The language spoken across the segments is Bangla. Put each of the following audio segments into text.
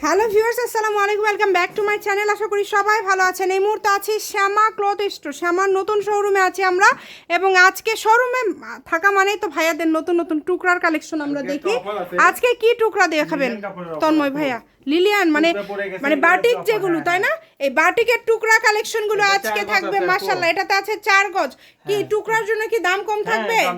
হ্যালো ভিউয়ার্স আসসালামু আলাইকুম welcome back to my channel. আশা করি সবাই ভালো আছেন। এই মুহূর্তে আছি শ্যামা ক্লথ স্টোর শ্যামার নতুন শোরুমে আছি আমরা। এবং আজকে শোরুমে থাকা মানেই তো ভাইয়াদের নতুন নতুন টুকরার কালেকশন আমরা দেখি। আজকে কি টুকরা দেখাবেন তন্ময় ভাইয়া? লিলিয়ান মানে মানে বাটিক যেগুলো হ্যাঁ, তাই না? এই বাটিকের টুকরা কালেকশনগুলো আজকে থাকবে। মাশাআল্লাহ। এটাতে আছে চার গজ। কি টুকরার জন্য কি দাম কম থাকবে? হ্যাঁ।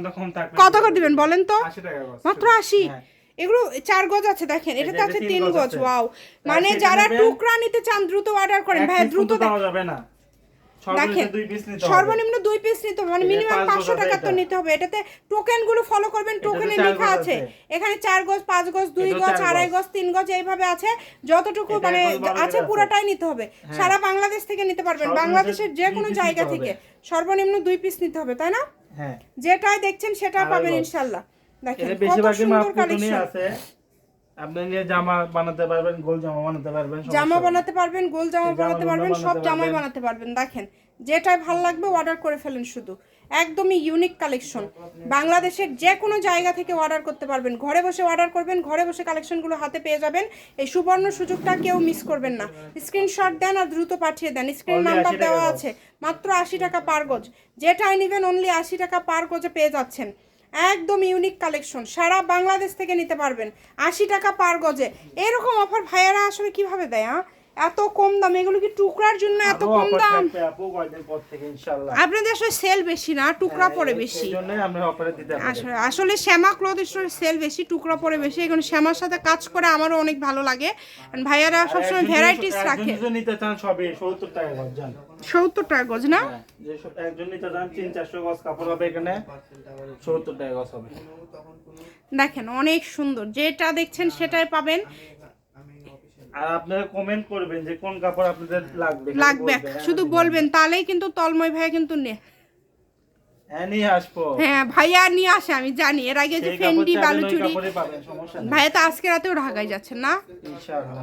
কত করে দিবেন বলেন তো? 80 টাকা গজ। মাত্র আশি? হ্যাঁ। এগুলো চার গজ আছে দেখেন। এটাতে এটা আছে তিন গজ ওয়াও। মানে যারা টুকরা নিতে চান দ্রুত অর্ডার করেন। ভাই দ্রুত কিন্তু যাবে না। দেখেন। সর্বনিম্ন দুই পিস নিতে হবে। মানে মিনিমাম পাঁচশো টাকা তো নিতে হবে। এটাতে টোকেনগুলো ফলো করবেন টোকেনে লেখা আছে। এখানে চার গজ পাঁচ গজ দুই গজ আড়াই গজ। তিন গজ এইভাবে আছে। যতটুকু মানে আছে পুরাটাই নিতে হবে। সারা বাংলাদেশ থেকে নিতে পারবেন। বাংলাদেশের যে কোনো জায়গা থেকে। সর্বনিম্ন দুই পিস নিতে হবে তাই না? হ্যাঁ। যেটাই দেখছেন সেটা পাবেন ইনশাল্লাহ দেখেন বেশিরভাগই মাপ কালেকশন আছে। আপনি নিয়ে জামা বানাতে পারবেন গোল জামা বানাতে পারবেন জামা বানাতে পারবেন গোল জামা বানাতে পারবেন সব জামাই বানাতে পারবেন। দেখেন যেটাই ভালো লাগবে অর্ডার করে ফেলেন শুধু। একদমই ইউনিক কালেকশন বাংলাদেশের যে কোনো জায়গা থেকে অর্ডার করতে পারবেন। ঘরে বসে অর্ডার করবেন ঘরে বসে কালেকশনগুলো হাতে পেয়ে যাবেন। এই সুবর্ণ সুযোগটা কেউ মিস করবেন না। স্ক্রিনশট দেন আর দ্রুত পাঠিয়ে দেন। স্ক্রিন নাম্বার দেওয়া আছে। মাত্র আশি টাকা পার গজ। যেটাই নেবেন অনলি আশি টাকা পার গজে পেয়ে যাচ্ছেন। একদম ইউনিক কালেকশন সারা বাংলাদেশ থেকে নিতে পারবেন। আশি টাকা পার গজে। এরকম অফার ভাইয়ারা আসলে কীভাবে দেয় হ্যাঁ? এত কম দাম এগুলো কি টুকরার জন্য এত কম দাম। আপনাদের আসলে সেল বেশি না টুকরা পরে হ্যাঁ, বেশি পারি। আসলে আসলে শ্যামা ক্লথ স্টোরের সেল বেশি টুকরা পরে বেশি এখন শ্যামার সাথে কাজ করে আমারও অনেক ভালো লাগে। ভাইয়ারা সবসময় ভ্যারাইটিস রাখে। নিতে চান সবই 70 টাকা গজ জান। সত্তর টাকা গজ না? হ্যাঁ, যে সব- একজন নিতে চান তিন চারশো গজ কাপড় হবে এখানে সত্তর টাকা গজ হবে। দেখেন অনেক সুন্দর। যেটা দেখছেন সেটাই পাবেন। আর আপনারা কমেন্ট করবেন যে কোন কাপড় আপনাদের লাগবে লাগবে। হ্যাঁ, শুধু বলবেন তাহলেই কিন্তু তলময় ভাইয়া কিন্তু নে। হ্যাঁ হ্যাঁ ভাইয়া নিয়ে আসে আমি জানি। এর আগে যে ফেন্ডি বালুচুরি। ভাইয়া তো আজকে রাতেও ঢাকায় যাচ্ছেন না?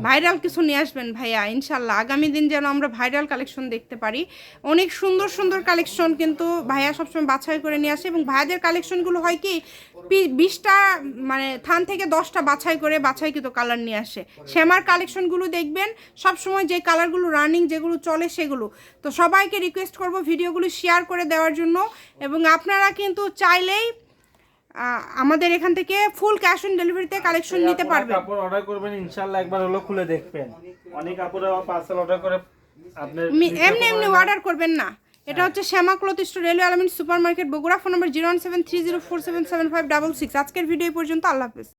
ভাইরাল কিছু নিয়ে আসবেন ভাইয়া ইনশাল্লাহ আগামী দিন যেন আমরা ভাইরাল কালেকশন দেখতে পারি। অনেক সুন্দর সুন্দর কালেকশন কিন্তু ভাইয়া সবসময় বাছাই করে নিয়ে আসে। এবং ভাইয়াদের কালেকশনগুলো হয় কি বিশটা মানে থান থেকে দশটা বাছাই করে বাছাইকৃত কালার নিয়ে আসে। শ্যামার কালেকশনগুলো দেখবেন সবসময় যে কালারগুলো রানিং যেগুলো চলে সেগুলো। তো সবাইকে রিকোয়েস্ট করব ভিডিওগুলো শেয়ার করে দেওয়ার জন্য। এবং আপনারা কিন্তু চাইলেই আমাদের এখান থেকে ফুল ক্যাশ অন ডেলিভারিতে কালেকশন নিতে পারবেন। কাপড় অর্ডার করবেন ইনশাআল্লাহ একবার হলো খুলে দেখবেন। অনেক কাপড় পার্সেল অর্ডার করে নিতে এমনি এমনি অর্ডার করবেন না। এটা হচ্ছে শ্যামা ক্লথ স্টোর রেলওয়ে আলমিন super market Bogura, phone number zero one seven three zero four seven seven five double six. আজকের ভিডিও পর্যন্ত, আল্লাহ হাফেজ।